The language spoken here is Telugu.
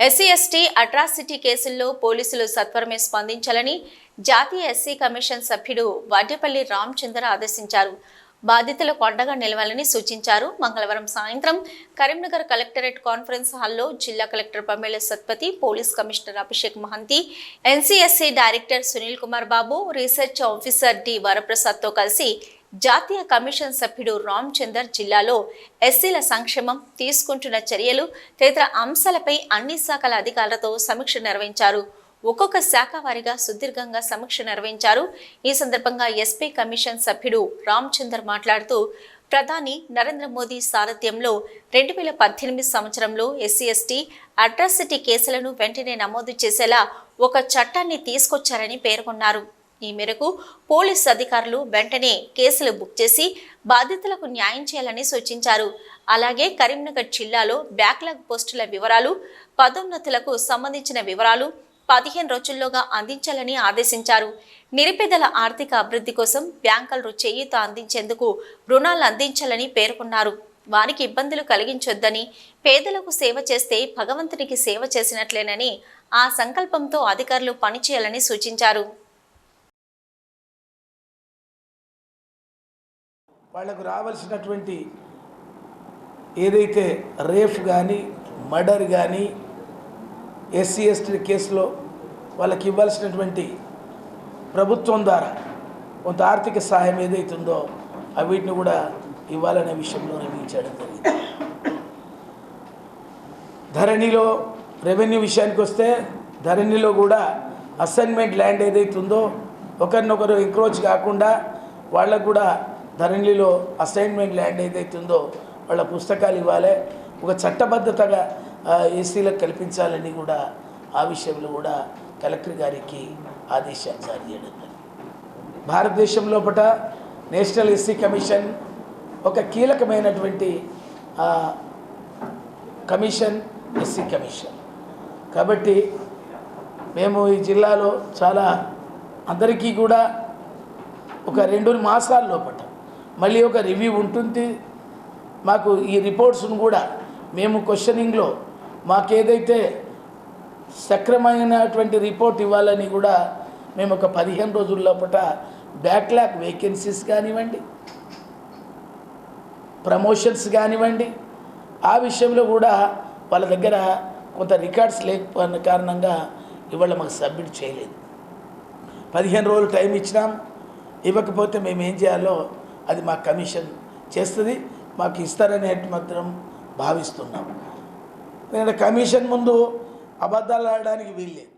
ఎస్సీ ఎస్టీ అట్రాసిటీ కేసుల్లో పోలీసులు సత్వరమే స్పందించాలని జాతీయ ఎస్సీ కమిషన్ సభ్యుడు వాడ్యపల్లి రామచంద్ర ఆదేశించారు. బాధితులకు అండగా నిలవాలని సూచించారు. మంగళవారం సాయంత్రం కరీంనగర్ కలెక్టరేట్ కాన్ఫరెన్స్ హాల్లో జిల్లా collector Pamela Satpathy police commissioner Abhishek Mohanty NCSC director Sunil Kumar Babu research officer D వరప్రసాద్తో కలిసి జాతీయ కమిషన్ సభ్యుడు రామ్ చందర్ జిల్లాలో ఎస్సీల సంక్షేమం తీసుకుంటున్న చర్యలు తదితర అంశాలపై అన్ని శాఖల అధికారులతో సమీక్ష నిర్వహించారు. ఒక్కొక్క శాఖ వారిగా సుదీర్ఘంగా సమీక్ష నిర్వహించారు. ఈ సందర్భంగా ఎస్పీ కమిషన్ సభ్యుడు రామ్ చందర్ మాట్లాడుతూ ప్రధాని నరేంద్ర మోదీ సారథ్యంలో రెండు వేల పద్దెనిమిది సంవత్సరంలో ఎస్సీ ఎస్టీ అట్రాసిటీ కేసులను వెంటనే నమోదు చేసేలా ఒక చట్టాన్ని తీసుకొచ్చారని పేర్కొన్నారు. ఈ మేరకు పోలీస్ అధికారులు వెంటనే కేసులు బుక్ చేసి బాధితులకు న్యాయం చేయాలని సూచించారు. అలాగే కరీంనగర్ జిల్లాలో బ్యాక్లాగ్ పోస్టుల వివరాలు పదోన్నతులకు సంబంధించిన వివరాలు పదిహేను రోజుల్లోగా అందించాలని ఆదేశించారు. నిరుపేదల ఆర్థిక అభివృద్ధి కోసం బ్యాంకులు చేయూత అందించేందుకు రుణాలు అందించాలని పేర్కొన్నారు. వారికి ఇబ్బందులు కలిగించొద్దని పేదలకు సేవ చేస్తే భగవంతునికి సేవ చేసినట్లేనని ఆ సంకల్పంతో అధికారులు పనిచేయాలని సూచించారు. వాళ్ళకు రావాల్సినటువంటి ఏదైతే రేఫ్ కానీ మర్డర్ కానీ ఎస్సీ ఎస్టీ కేసులో వాళ్ళకి ఇవ్వాల్సినటువంటి ప్రభుత్వం ద్వారా కొంత ఆర్థిక సహాయం ఏదైతుందో అవిటిని కూడా ఇవ్వాలనే విషయంలో నిర్ణయించడం జరిగింది. ధరణిలో రెవెన్యూ విషయానికి వస్తే ధరణిలో కూడా అసైన్మెంట్ ల్యాండ్ ఏదైతుందో ఒకరినొకరు ఎంక్రోచ్ కాకుండా వాళ్ళకు కూడా ధరణిలో అసైన్మెంట్ ల్యాండ్ ఏదైతుందో వాళ్ళ పుస్తకాలు ఇవ్వాలి. ఒక చట్టబద్ధతగా ఆ, ఏసీలకు కల్పించాలని కూడా ఆ విషయంలో కూడా కలెక్టర్ గారికి ఆదేశాలు జారీ చేయడం భారతదేశం లోపల నేషనల్ ఎస్సీ కమిషన్ ఒక కీలకమైనటువంటి కమిషన్ ఎస్సీ కమిషన్. కాబట్టి మేము ఈ జిల్లాలో చాలా అందరికీ కూడా ఒక రెండు మాసాల లోపల మళ్ళీ ఒక రివ్యూ ఉంటుంది. మాకు ఈ రిపోర్ట్స్ను కూడా మేము క్వశ్చనింగ్లో మాకేదైతే సక్రమైనటువంటి రిపోర్ట్ ఇవ్వాలని కూడా మేము ఒక పదిహేను రోజుల లోపల బ్యాక్లాగ్ వేకెన్సీస్ కానివ్వండి ప్రమోషన్స్ కానివ్వండి ఆ విషయంలో కూడా వాళ్ళ దగ్గర కొంత రికార్డ్స్ లేకపోయిన కారణంగా ఇవాళ మాకు సబ్మిట్ చేయలేదు. పదిహేను రోజులు టైం ఇచ్చినాం. ఇవ్వకపోతే మేము ఏం చేయాలో అది మా కమిషన్ చేస్తుంది మాకు ఇస్తారనే మాత్రం భావిస్తున్నాం. ఎందుకంటే కమిషన్ ముందు అబద్ధాలు ఆడడానికి వీల్లేదు.